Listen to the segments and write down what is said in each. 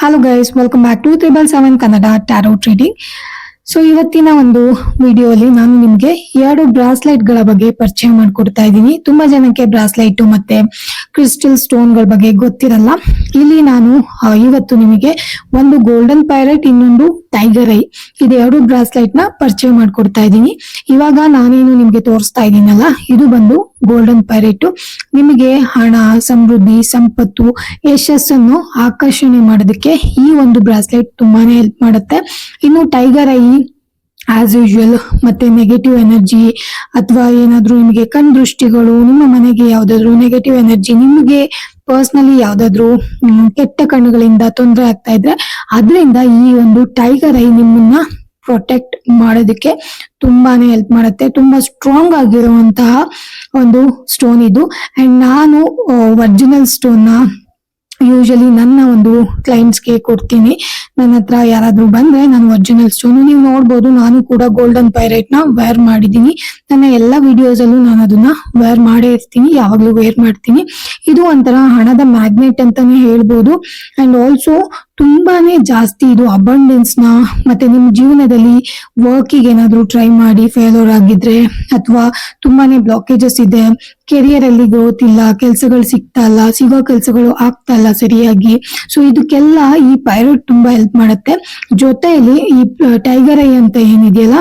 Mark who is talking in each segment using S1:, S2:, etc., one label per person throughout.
S1: Hello guys, welcome back to Table 7 Canada Tarot Trading. So ಇವತ್ತಿನ ಒಂದು ವಿಡಿಯೋಲಿ ನಾನು ನಿಮ್ಗೆ ಎರಡು ಬ್ರಾಸ್ಲೈಟ್ಗಳ ಬಗ್ಗೆ ಪರಿಚಯ ಮಾಡ್ಕೊಡ್ತಾ ಇದ್ದೀನಿ. ತುಂಬಾ ಜನಕ್ಕೆ ಬ್ರಾಸ್ಲೈಟ್ ಮತ್ತೆ ಕ್ರಿಸ್ಟಲ್ ಸ್ಟೋನ್ಗಳ ಬಗ್ಗೆ ಗೊತ್ತಿರಲ್ಲ. ಇಲ್ಲಿ ನಾನು ಇವತ್ತು ನಿಮಗೆ ಒಂದು ಗೋಲ್ಡನ್ ಪೈರಟ್, ಇನ್ನೊಂದು ಟೈಗರ್ ಐ ಇದು ಎರಡು ಬ್ರಾಸ್ಲೈಟ್ನ ಪರಿಚಯ ಮಾಡ್ಕೊಡ್ತಾ ಇದ್ದೀನಿ. ಇವಾಗ ನಾನೇನು ನಿಮ್ಗೆ ತೋರಿಸ್ತಾ ಇದ್ದೀನಲ್ಲ, ಇದು ಬಂದು ಗೋಲ್ಡನ್ ಪೈರೇಟ್. ನಿಮಗೆ ಹಣ, ಸಮೃದ್ಧಿ, ಸಂಪತ್ತು, ಯಶಸ್ಸನ್ನು ಆಕರ್ಷಣೆ ಮಾಡೋದಕ್ಕೆ ಈ ಒಂದು ಬ್ರಾಸ್ಲೆಟ್ ತುಂಬಾನೇ ಹೆಲ್ಪ್ ಮಾಡುತ್ತೆ. ಇನ್ನು ಟೈಗರ್ ಐ ಆಸ್ ಯೂಶುವಲ್ ಮತ್ತೆ ನೆಗೆಟಿವ್ ಎನರ್ಜಿ ಅಥವಾ ಏನಾದ್ರೂ ನಿಮಗೆ ಕಣ್ ದೃಷ್ಟಿಗಳು, ನಿಮ್ಮ ಮನೆಗೆ ಯಾವ್ದಾದ್ರು ನೆಗೆಟಿವ್ ಎನರ್ಜಿ ನಿಮಗೆ ಪರ್ಸ್ನಲಿ ಯಾವ್ದಾದ್ರು ಕೆಟ್ಟ ಕಣ್ಣುಗಳಿಂದ ತೊಂದರೆ ಆಗ್ತಾ ಇದ್ರೆ, ಅದರಿಂದ ಈ ಒಂದು ಟೈಗರ್ ಐ ನಿಮ್ಮನ್ನ ಪ್ರೊಟೆಕ್ಟ್ ಮಾಡೋದಕ್ಕೆ ತುಂಬಾನೇ ಹೆಲ್ಪ್ ಮಾಡುತ್ತೆ. ತುಂಬಾ ಸ್ಟ್ರಾಂಗ್ ಆಗಿರುವಂತಹ ಒಂದು ಸ್ಟೋನ್ ಇದು. ಅಂಡ್ ನಾನು ಒರಿಜಿನಲ್ ಸ್ಟೋನ್ನ ಯೂಶಲಿ ನನ್ನ ಒಂದು ಕ್ಲೈಂಟ್ಸ್ಗೆ ಕೊಡ್ತೀನಿ. ನನ್ನ ಹತ್ರ ಯಾರಾದ್ರೂ ಬಂದ್ರೆ ನಾನು ಒರಿಜಿನಲ್ ಸ್ಟೋನ್ ನೀವು ನೋಡ್ಬೋದು. ನಾನು ಕೂಡ ಗೋಲ್ಡನ್ ಪೈರೈಟ್ನ ವೇರ್ ಮಾಡಿದೀನಿ ನನ್ನ ಎಲ್ಲ ವಿಡಿಯೋಸ್ ಅಲ್ಲೂ ನಾನು ಅದನ್ನ ವೇರ್ ಮಾಡೇ ಇರ್ತೀನಿ. ಯಾವಾಗ್ಲೂ ವೇರ್ ಮಾಡ್ತೀನಿ. ಇದು ಒಂಥರ ಹಣದ ಮ್ಯಾಗ್ನೆಟ್ ಅಂತಾನೆ ಹೇಳ್ಬೋದು. ಅಂಡ್ ಆಲ್ಸೋ ತುಂಬಾನೇ ಜಾಸ್ತಿ ಇದು ಅಬಂಡೆನ್ಸ್ನ ಮತ್ತೆ ನಿಮ್ಮ ಜೀವನದಲ್ಲಿ ವರ್ಕಿಗೆ ಏನಾದರೂ ಟ್ರೈ ಮಾಡಿ ಫೇಲೋರ್ ಆಗಿದ್ರೆ ಅಥವಾ ತುಂಬಾನೇ ಬ್ಲಾಕೇಜಸ್ ಇದೆ ಕೆರಿಯರ್ ಅಲ್ಲಿ ಗ್ರೋತ್ ಇಲ್ಲ, ಕೆಲಸಗಳು ಸಿಗ್ತಾ ಇಲ್ಲ, ಸಿಗೋ ಕೆಲಸಗಳು ಆಗ್ತಾ ಇಲ್ಲ ಸರಿಯಾಗಿ. ಸೊ ಇದಕ್ಕೆಲ್ಲ ಈ ಪೈರೋಟ್ ತುಂಬಾ ಹೆಲ್ಪ್ ಮಾಡುತ್ತೆ. ಜೊತೆಯಲ್ಲಿ ಈ ಟೈಗರ್ ಐ ಅಂತ ಏನಿದೆಯಲ್ಲ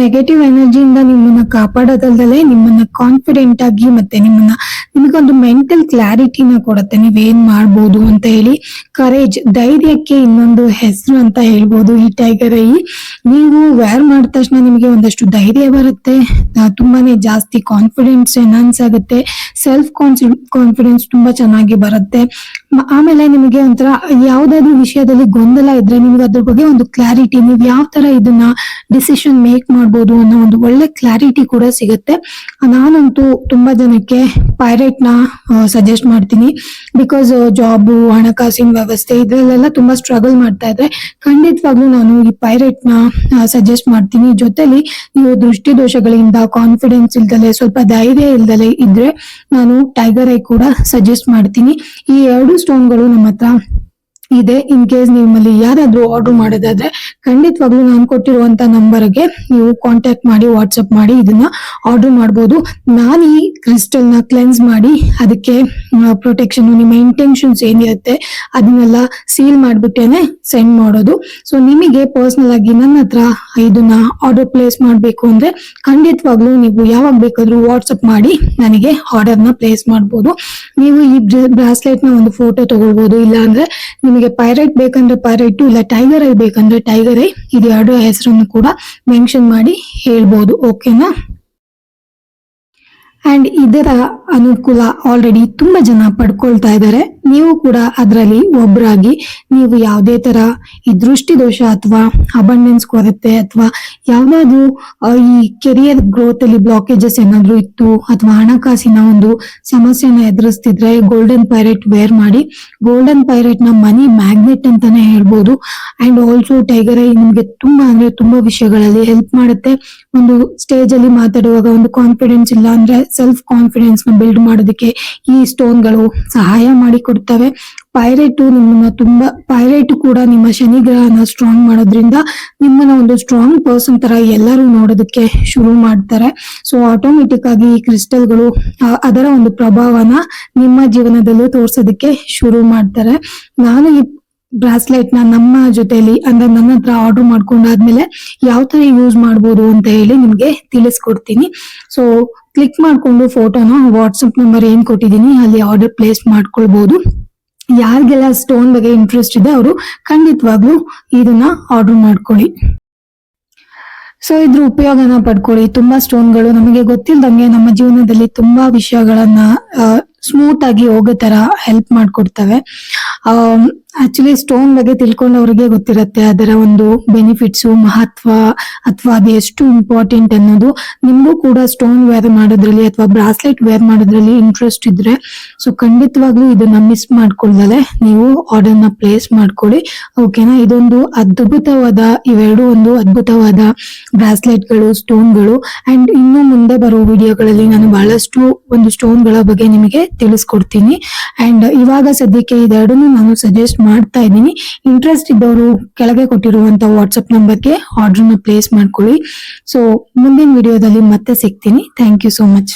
S1: ನೆಗೆಟಿವ್ ಎನರ್ಜಿಯಿಂದ ನಿಮ್ಮನ್ನ ಕಾಪಾಡೋದಲ್ದಲೆ ನಿಮ್ಮನ್ನ ಕಾನ್ಫಿಡೆಂಟ್ ಆಗಿ ಮತ್ತೆ ನಿಮ್ಮನ್ನ ನಿಮಗೊಂದು ಮೆಂಟಲ್ ಕ್ಲಾರಿಟಿನ ಕೊಡುತ್ತೆ. ನೀವೇನ್ ಮಾಡ್ಬೋದು ಅಂತ ಹೇಳಿ ಕರೇಜ್ ಧೈರ್ಯಕ್ಕೆ ಇನ್ನೊಂದು ಹೆಸರು ಅಂತ ಹೇಳ್ಬೋದು ಈ ಟೈಗರ್ ಐ. ನೀವು ವೇರ್ ಮಾಡಿದ ತಕ್ಷಣ ನಿಮಗೆ ಒಂದಷ್ಟು ಧೈರ್ಯ ಬರುತ್ತೆ. ತುಂಬಾನೇ ಜಾಸ್ತಿ ಕಾನ್ಫಿಡೆನ್ಸ್ ಎನ್ಹಾನ್ಸ್ ಆಗುತ್ತೆ. ಸೆಲ್ಫ್ ಕಾನ್ಫಿಡೆನ್ಸ್ ತುಂಬಾ ಚೆನ್ನಾಗಿ ಬರುತ್ತೆ. ಆಮೇಲೆ ನಿಮಗೆ ಒಂಥರ ಯಾವ್ದಾದ್ರು ವಿಷಯದಲ್ಲಿ ಗೊಂದಲ ಇದ್ರೆ ನಿಮ್ಗೆ ಅದ್ರ ಬಗ್ಗೆ ಒಂದು ಕ್ಲಾರಿಟಿ ನೀವು ಯಾವ ತರ ಇದನ್ನ ಡಿಸಿಷನ್ ಮೇಕ್ ಮಾಡ್ಬೋದು ಅನ್ನೋ ಒಂದು ಒಳ್ಳೆ ಕ್ಲಾರಿಟಿ ಕೂಡ ಸಿಗುತ್ತೆ. ನಾನಂತೂ ತುಂಬಾ ಜನಕ್ಕೆ ಪೈರೇಟ್ನ ಸಜೆಸ್ಟ್ ಮಾಡ್ತೀನಿ. ಬಿಕಾಸ್ ಜಾಬ್ ಹಣಕಾಸಿನ ವ್ಯವಸ್ಥೆ ಇದ್ರಲ್ಲೆಲ್ಲ ತುಂಬಾ ಸ್ಟ್ರಗಲ್ ಮಾಡ್ತಾ ಇದ್ರೆ ಖಂಡಿತವಾಗ್ಲೂ ನಾನು ಈ ಪೈರೇಟ್ನ ಸಜೆಸ್ಟ್ ಮಾಡ್ತೀನಿ. ಜೊತೆಲಿ ನೀವು ದೃಷ್ಟಿ ದೋಷಗಳಿಂದ ಕಾನ್ಫಿಡೆನ್ಸ್ ಇಲ್ದಲೆ, ಸ್ವಲ್ಪ ಧೈರ್ಯ ಇಲ್ದಲೆ ಇದ್ರೆ ನಾನು ಟೈಗರ್ ಐ ಕೂಡ ಸಜೆಸ್ಟ್ ಮಾಡ್ತೀನಿ. ಈ ಎರಡು ಸ್ಟೋನ್ಗಳು ನಮ್ಮ ಹತ್ರ ಇದೆ. ಇನ್ ಕೇಸ್ ನಿಮ್ಮಲ್ಲಿ ಯಾರಾದ್ರೂ ಆರ್ಡರ್ ಮಾಡೋದಾದ್ರೆ ಖಂಡಿತವಾಗ್ಲೂ ನಾನು ಕೊಟ್ಟಿರುವಂತ ನಂಬರ್ಗೆ ನೀವು ಕಾಂಟ್ಯಾಕ್ಟ್ ಮಾಡಿ ವಾಟ್ಸಪ್ ಮಾಡಿ ಇದನ್ನ ಆರ್ಡರ್ ಮಾಡ್ಬೋದು. ನಾನು ಈ ಕ್ರಿಸ್ಟಲ್ನ ಕ್ಲೆನ್ಸ್ ಮಾಡಿ ಅದಕ್ಕೆ ಪ್ರೊಟೆಕ್ಷನ್ ನಿಮ್ಮ ಇಂಟೆನ್ಷನ್ಸ್ ಏನಿರುತ್ತೆ ಅದನ್ನೆಲ್ಲ ಸೀಲ್ ಮಾಡ್ಬಿಟ್ಟೇನೆ ಸೆಂಡ್ ಮಾಡೋದು. ಸೊ ನಿಮಗೆ ಪರ್ಸನಲ್ ಆಗಿ ನನ್ನ ಹತ್ರ ಇದನ್ನ ಆರ್ಡರ್ ಪ್ಲೇಸ್ ಮಾಡಬೇಕು ಅಂದ್ರೆ ಖಂಡಿತವಾಗ್ಲೂ ನೀವು ಯಾವಾಗ ಬೇಕಾದ್ರೂ ವಾಟ್ಸಪ್ ಮಾಡಿ ನನಗೆ ಆರ್ಡರ್ನ ಪ್ಲೇಸ್ ಮಾಡ್ಬೋದು. ನೀವು ಈ ಬ್ರಾಸ್ಲೆಟ್ನ ಒಂದು ಫೋಟೋ ತಗೊಳ್ಬೋದು. ಇಲ್ಲ ಅಂದ್ರೆ ನಿಮಗೆ ಪೈರೈಟ್ ಬೇಕಂದ್ರೆ ಪೈರೈಟ್ ಇಲ್ಲ ಟೈಗರ್ ಐ ಬೇಕಂದ್ರೆ ಟೈಗರ್ ಐ ಇದು ಎರಡು ಹೆಸರನ್ನು ಕೂಡ ಮೆನ್ಷನ್ ಮಾಡಿ ಹೇಳ್ಬೋದು ಓಕೆನಾ ಅಂಡ್ ಇದರ ಅನುಕೂಲ ಆಲ್ರೆಡಿ ತುಂಬಾ ಜನ ಪಡ್ಕೊಳ್ತಾ ಇದ್ದಾರೆ ನೀವು ಕೂಡ ಅದರಲ್ಲಿ ಒಬ್ಬರಾಗಿ ನೀವು ಯಾವುದೇ ತರ ಈ ದೃಷ್ಟಿ ದೋಷ ಅಥವಾ ಅಬಂಡೆನ್ಸ್ ಕೊರತೆ ಅಥವಾ ಯಾವ್ದಾದ್ರು ಈ ಕೆರಿಯರ್ ಗ್ರೋತ್ ಅಲ್ಲಿ ಬ್ಲಾಕೇಜಸ್ ಏನಾದ್ರು ಇತ್ತು ಅಥವಾ ಹಣಕಾಸಿನ ಒಂದು ಸಮಸ್ಯೆನ ಎದುರಿಸ್ತಿದ್ರೆ ಗೋಲ್ಡನ್ ಪೈರೇಟ್ ವೇರ್ ಮಾಡಿ. ಗೋಲ್ಡನ್ ಪೈರೇಟ್ನ ಮನಿ ಮ್ಯಾಗ್ನೆಟ್ ಅಂತಾನೆ ಹೇಳ್ಬೋದು. ಅಂಡ್ ಆಲ್ಸೋ ಟೈಗರ್ ಐ ನಿಮ್ಗೆ ತುಂಬಾ ಅಂದ್ರೆ ತುಂಬಾ ವಿಷಯಗಳಲ್ಲಿ ಹೆಲ್ಪ್ ಮಾಡುತ್ತೆ. ಒಂದು ಸ್ಟೇಜ್ ಅಲ್ಲಿ ಮಾತಾಡುವಾಗ ಒಂದು ಕಾನ್ಫಿಡೆನ್ಸ್ ಇಲ್ಲ ಅಂದ್ರೆ ಸೆಲ್ಫ್ ಕಾನ್ಫಿಡೆನ್ಸ್ನ ಬಿಲ್ಡ್ ಮಾಡೋದಕ್ಕೆ ಈ ಸ್ಟೋನ್ಗಳು ಸಹಾಯ ಮಾಡಿ ಕೊಡ್ತವೆ. ಪೈರೇಟು ನಿಮ್ಮನ್ನ ತುಂಬಾ ಪೈರೇಟ್ ಕೂಡ ನಿಮ್ಮ ಶನಿ ಗ್ರಹನ ಸ್ಟ್ರಾಂಗ್ ಮಾಡೋದ್ರಿಂದ ನಿಮ್ಮನ್ನ ಒಂದು ಸ್ಟ್ರಾಂಗ್ ಪರ್ಸನ್ ತರ ಎಲ್ಲರೂ ನೋಡೋದಕ್ಕೆ ಶುರು ಮಾಡ್ತಾರೆ. ಸೊ ಆಟೋಮೆಟಿಕ್ ಆಗಿ ಈ ಕ್ರಿಸ್ಟಲ್ಗಳು ಅದರ ಒಂದು ಪ್ರಭಾವನ ನಿಮ್ಮ ಜೀವನದಲ್ಲೂ ತೋರ್ಸೋದಕ್ಕೆ ಶುರು ಮಾಡ್ತಾರೆ. ನಾನು ಈ ಬ್ರಾಸ್ಲೆಟ್ನ ನಮ್ಮ ಜೊತೆಲಿ ಅಂದ್ರೆ ನನ್ನ ಹತ್ರ ಆರ್ಡರ್ ಮಾಡ್ಕೊಂಡಾದ್ಮೇಲೆ ಯಾವ ತರ ಯೂಸ್ ಮಾಡ್ಬೋದು ಅಂತ ಹೇಳಿ ನಿಮ್ಗೆ ತಿಳಿಸ್ಕೊಡ್ತೀನಿ. ಸೊ ಕ್ಲಿಕ್ ಮಾಡ್ಕೊಂಡು ಫೋಟೋನ ವಾಟ್ಸಪ್ ನಂಬರ್ ಏನ್ ಕೊಟ್ಟಿದ್ದೀನಿ ಅಲ್ಲಿ ಆರ್ಡರ್ ಪ್ಲೇಸ್ ಮಾಡ್ಕೊಳ್ಬಹುದು ಯಾರಿಗೆಲ್ಲ ಸ್ಟೋನ್ ಬಗ್ಗೆ ಇಂಟ್ರೆಸ್ಟ್ ಇದೆ ಅವರು ಖಂಡಿತವಾಗ್ಲೂ ಇದನ್ನ ಆರ್ಡರ್ ಮಾಡ್ಕೊಳ್ಳಿ. ಸೊ ಇದ್ರ ಉಪಯೋಗನ ಪಡ್ಕೊಳ್ಳಿ. ತುಂಬಾ ಸ್ಟೋನ್ಗಳು ನಮಗೆ ಗೊತ್ತಿಲ್ದಂಗೆ ನಮ್ಮ ಜೀವನದಲ್ಲಿ ತುಂಬಾ ವಿಷಯಗಳನ್ನ ಸ್ಮೂತ್ ಆಗಿ ಹೋಗೋ ತರ ಹೆಲ್ಪ್ ಮಾಡ್ಕೊಡ್ತವೆ. ಆಕ್ಚುಲಿ ಸ್ಟೋನ್ ಬಗ್ಗೆ ತಿಳ್ಕೊಂಡವ್ರಿಗೆ ಗೊತ್ತಿರತ್ತೆ, ಅದರ ಒಂದು ಬೆನಿಫಿಟ್ಸು ಮಹತ್ವ ಅಥವಾ ಅದು ಎಷ್ಟು ಇಂಪಾರ್ಟೆಂಟ್ ಅನ್ನೋದು. ನಿಮಗೂ ಕೂಡ ಸ್ಟೋನ್ ವೇರ್ ಮಾಡೋದ್ರಲ್ಲಿ ಅಥವಾ ಬ್ರಾಸ್ಲೆಟ್ ವೇರ್ ಮಾಡೋದ್ರಲ್ಲಿ ಇಂಟ್ರೆಸ್ಟ್ ಇದ್ರೆ ಸೊ ಖಂಡಿತವಾಗ್ಲೂ ಇದನ್ನ ಮಿಸ್ ಮಾಡ್ಕೊಳ್ದಲೆ ನೀವು ಆರ್ಡರ್ನ ಪ್ಲೇಸ್ ಮಾಡ್ಕೊಳ್ಳಿ. ಓಕೆನಾ ಇದೊಂದು ಅದ್ಭುತವಾದ, ಇವೆರಡು ಒಂದು ಅದ್ಭುತವಾದ ಬ್ರಾಸ್ಲೆಟ್ಗಳು ಸ್ಟೋನ್ಗಳು ಅಂಡ್ ಇನ್ನು ಮುಂದೆ ಬರೋ ವಿಡಿಯೋಗಳಲ್ಲಿ ನಾನು ಬಹಳಷ್ಟು ಒಂದು ಸ್ಟೋನ್ಗಳ ಬಗ್ಗೆ ನಿಮಗೆ ತಿಳಿಸ್ಕೊಡ್ತೀನಿ. ಅಂಡ್ ಇವಾಗ ಸದ್ಯಕ್ಕೆ ಇದೆರಡನ್ನು ನಾನು ಸಜೆಸ್ಟ್ ಮಾಡ್ತಾ ಇದ್ದೀನಿ. ಇಂಟ್ರೆಸ್ಟ್ ಇದ್ದವರು ಕೆಳಗೆ ಕೊಟ್ಟಿರುವಂತ ವಾಟ್ಸಪ್ ನಂಬರ್ಗೆ ಆರ್ಡರ್ನ ಪ್ಲೇಸ್ ಮಾಡ್ಕೊಳ್ಳಿ. ಸೊ ಮುಂದಿನ ವಿಡಿಯೋದಲ್ಲಿ ಮತ್ತೆ ಸಿಗ್ತೀನಿ. Thank you so much